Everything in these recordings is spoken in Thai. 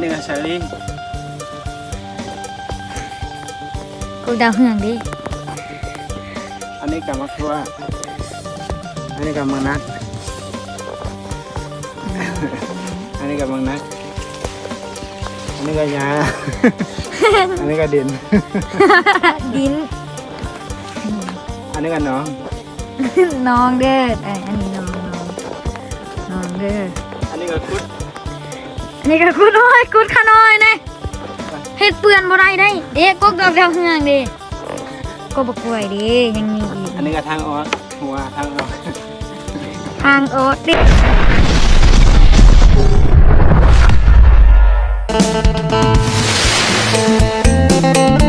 นี้ก็ชาลีกูดาวเฮืองดิอันนี้ก็มักทัวอันนี้ก็มังนัดอันนี้ก็มังนัดอันนี้ก็ยา อันนี้ก็ดิน ดิน อันนี้ก็น้อง น้องเด้อเอ้ยอันนี้น้องน้องน้องเด้ออันนี้ก็คุดอั นนี้ก็กุดน้อยกุดขาน้อยนะเฮ็ดเปื้อนบ่ได้ได้เด็กกกดอกดาวเฮืองดิก็บ่กล้วยดิยังมีอีกอันนี้ก็ทางออกหัวทางออกทางโอ๊ตดิผู้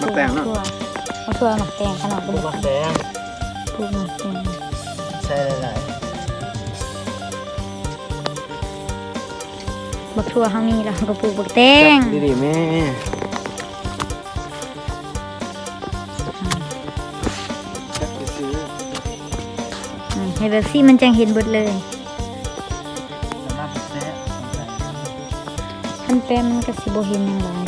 มักแต่งเนาะมาตัวหมักแตงขนมผู้บุกมักแดงผู้หมักแตงใช่หลายบักทั่วเฮามีแล้วเราก็ปลูกบักแตๆงดีดีๆแม่จักไปซื้ออืมให้แบบซี่มันจังเห็นเบิดเลยสำหรับแซ่สงสัยคันแป้นมันก็สิบ่เห็นหยังหลายกว่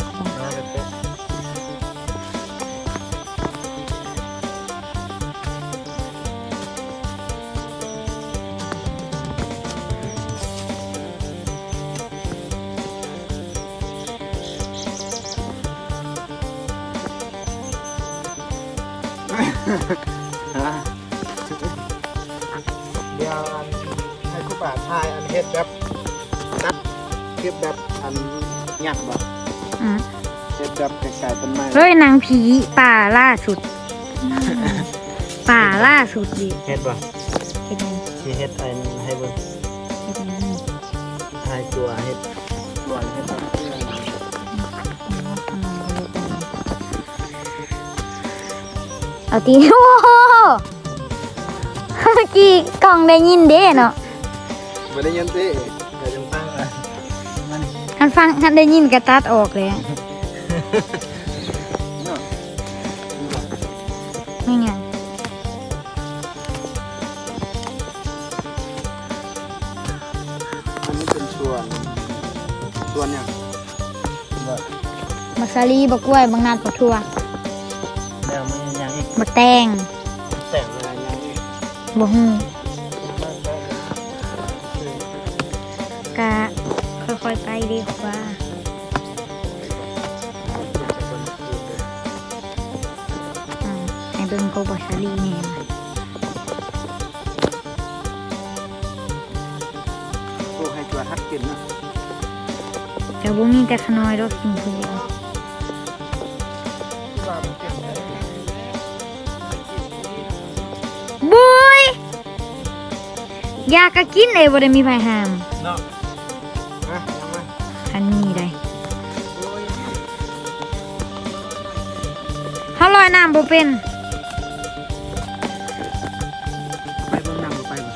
เดี๋ยวอันให้ครูป่าทายอันเฮ็ดแบบนัดคลิปแบบอันยักษ์บ่อืมเฮ็ดแบบกระชายต้นไม้เฮ้ยหนางผีป่าล่าสุด ป่าล่าสุดดิเฮ็ดบ่เห็นยังสิเฮ็ดอันให้เบิ่งเห็นยังทายตัวเฮ็ดตัวเฮ็ดแบ เอาตีโอ้โหเมื่อกี้กล่องได้ยินเด้เนาะบ่ได้ยินติเดี๋ยวจังฟังอะมันคันฟังคันได้ยินก็ตัดออกเลยอะเนาะไม่ไงอันนี้เป็นส่วนส่วนหยังบ่มักซาลีบักกล้วยบักนาดบักทั่วแล้วมันยังอีก บักแตงแต่งอะไรยังอีกบ่ฮู้กะค่อยๆไปดีกว่าอ่าให้เบิ่งโกบักซาลีแหน่นะโอ้ให้ตัวทัดกินเนาะแต่บ่มีแต่ขน้อยดอกกินผู้เยากก็กินเลยบ่ได้มีไผห้ามเนาะอะยังมาคันมีได้เฮาลอยน้ำบ่เป็นไปเบิ่งน้ำบ่ไปบ่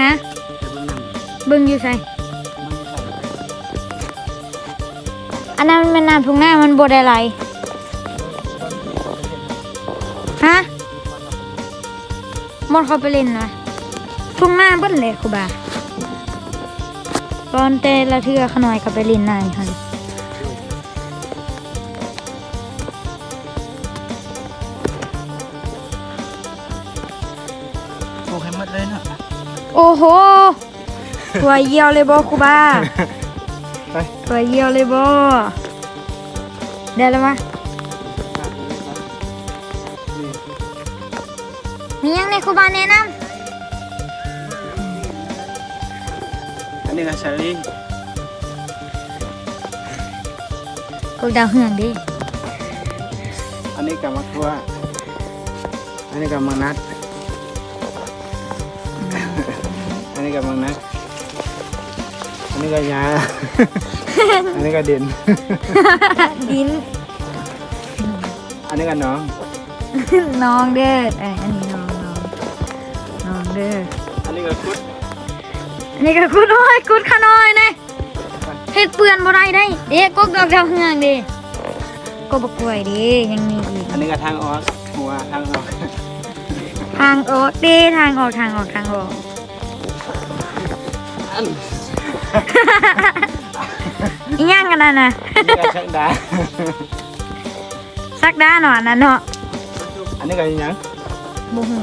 ฮะไปเบิ่งน้ำเบิ่งอยู่ไสมันใส่ไปอันนั้นมันเป็นน้ำทุ่งนามันบ่ได้ไหลฮะมอนเขาไปเล่นนะ ทุ่งนาเบิ่นเลยครูบาตอนแต่ละเทื่อเขาน้อยเขาไปเล่นน้ำหั่นโอ้ให้หมดเลยเนาะโอ้โหตัวเยี่ยวเลยบ่ครูบาไปตัวเยี่ยวเลยบ่ได้แล้วมะนี่มีหยังในครูบาแนะนอั นนี้ก็ชาลีำกูดาวเฮืองดิ อันนี้ก็มักทัวอันนี้ก็มังนัด อันนี้ก็มังนัด อันนี้ก็ยา อันนี้ก็ดินดิน อันนี้ก็น้อง น้องเด้อเอ้ยอันนี้น้องน้องน้องเด้อ อันนี้ก็ก็คุด อันนี้ก็กุดน้อยกุดขาน้อยนะเฮ็ดเปื้อนบ่ได้ได้เด็กกกดอกดาวเฮืองเด้ก็บ่กล้วยเด้ยังมีอีกอันนี้ก็ทางออกหัวทางออกทางออกเด้ทางออกทางออกทางออกอันอีหยังกันนั่นน่ะนี้ก็ช่างดาสักด้าหนอนน่ะเนาะอันนี้ก็ยังบ่ฮู้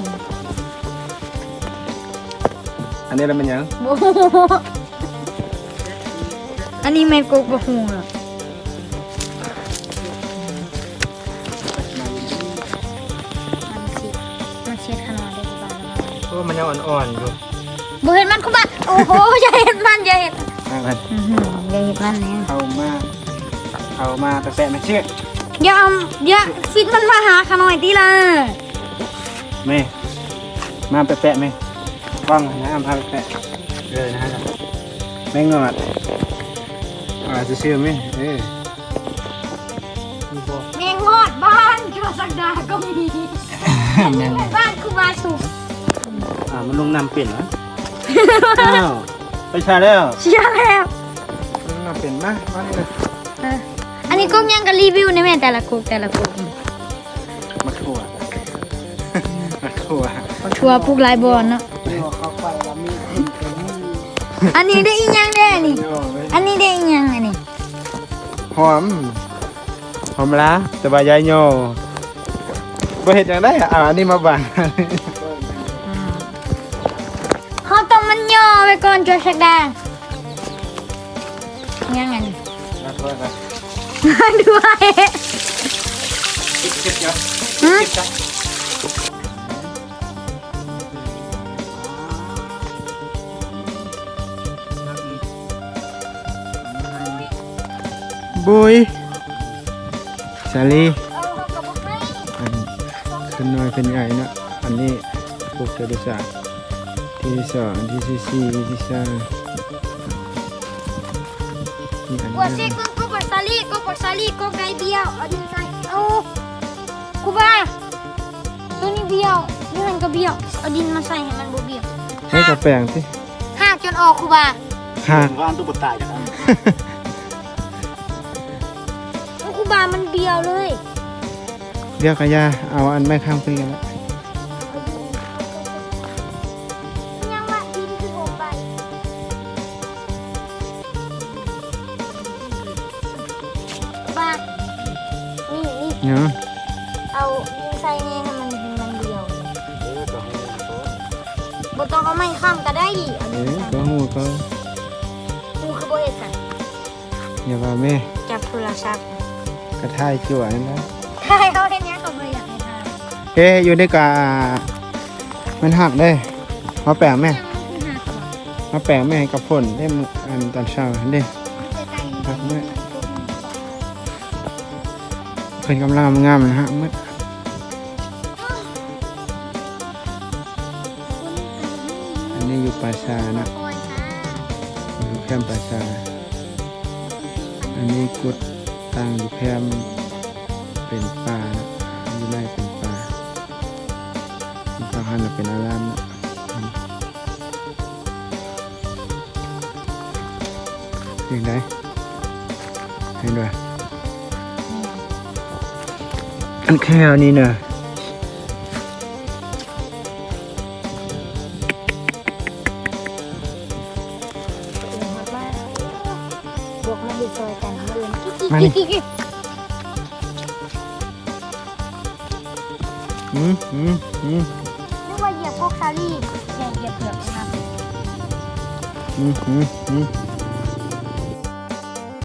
อันนี้เราเป็นยังบ่ฮู้อันนี้แม่นกกบ่ฮู้เนาะมันสิมันเช็ดขนาดได้บ่บาดแล้วเพราะว่ามันยังอ่อนๆอยู่บ่เห็นมันคุบาโอ้โหอย่าเห็นมันอย่าเห็นอะมันอื้อหืออย่าเห็นมันเนี่ยเอามาเอามาแปะๆมาเชื่ออย่าเอาอย่าฟิตมันมาหาขาหน่อยติล่ะแม่มาแปะๆไหม กล้องนะเอามาแปะๆเลยนะฮะไม่งอดอ่าจะเชื่อไหมเออมีบอกแมงงอดบ้านชัวสักดาก็มีแม่นบ้านคุบาสุกอ่ามันลงนำเปลี่ยนเหรออ้าวไปชาแล้วเชื่อแล้วลงนำเปลี่ยนมามานี่เลยเอออันนี้ก็ยังกับรีวิวในแม่แต่ละกุกแต่ละกุกมาทั่วมาทั่วชัวร์พวกหลายบอลเนาะ อันนี้ได้อีหยังได้นี่อันนี้ได้อีหยังอันนี้หอมหอมละแต่ว่ายายโยบ่เห็ดจังได้อะอ่าอันนี้มาบังเขาต้องมันย่อไปก่อนชัวสักดายังไงนี่มาทั่วกันด้วยเบุยสาลีเอาเขาก็บอกให้อันขึ้นน้อยขึ้นใหญ่เนอะอันนี้ปลูกเจริญศาสตร์ที่ที่สองที่ที่สี่ที่สามนี่อันกว่านี้สิกุกกุกปักซาลีกุกปักซาลีกุกไก่เบี้ยวเอาดินใส่เอาคุบาตัวนี้เบี้ยวนี่มันก็เบี้ยวเอาดินมาใส่ให้มันบ่เบี้ยวให้กระแปลงสิหักจนออกคุบาค่ะว่านตู้บดตายจากนั้น บามันเบี้ยวเลยเรียกกระยาเอาอันไม่ข้ามไปกันแล้วยังว่าดินคือโอไปบานี่นี่เนาะเอาดินใส่ให้มันให้มันเบี้ยวบ่ต้องเอาไม้ค้ำก็ได้เอาเอดินอใส่ก็หูก็กูคือบ่เฮ็ดกันอย่าว่าแม่จับโทรศัพท์ กระทายจั่วนี่นะใช่เขาเห็นเนี้ยเขาไม่อยากให้ทานเฮ้อยู่ในกามันหักได้มาแปลงแม่ยังไม่คือหาก่อนมาแปลงแม่ให้กับฝนได้มื้ออันตอนเช้าเด้จะใจหักเมื่อเพิ่นกำลังงามนะฮะมืดอันนี้อยู่ป่าชานะคอยค่ะอยู่แคมป์ป่าชาอันนี้กุด ตั้งอยู่แคมเป็นป่านะอยู่ในเป็นป่าทางหันะเป็นอารามนะเห็นไหมเห็นด้วยอันแค่นี้เนอะบวกมาดีซอยกัน เดินกิ๊กกิ๊กกิ๊กอืมอืมอืมนึกว่าเหยียบพวกซาลี่แข่งเหยียบเผือกนะครับ อืมอืมอืม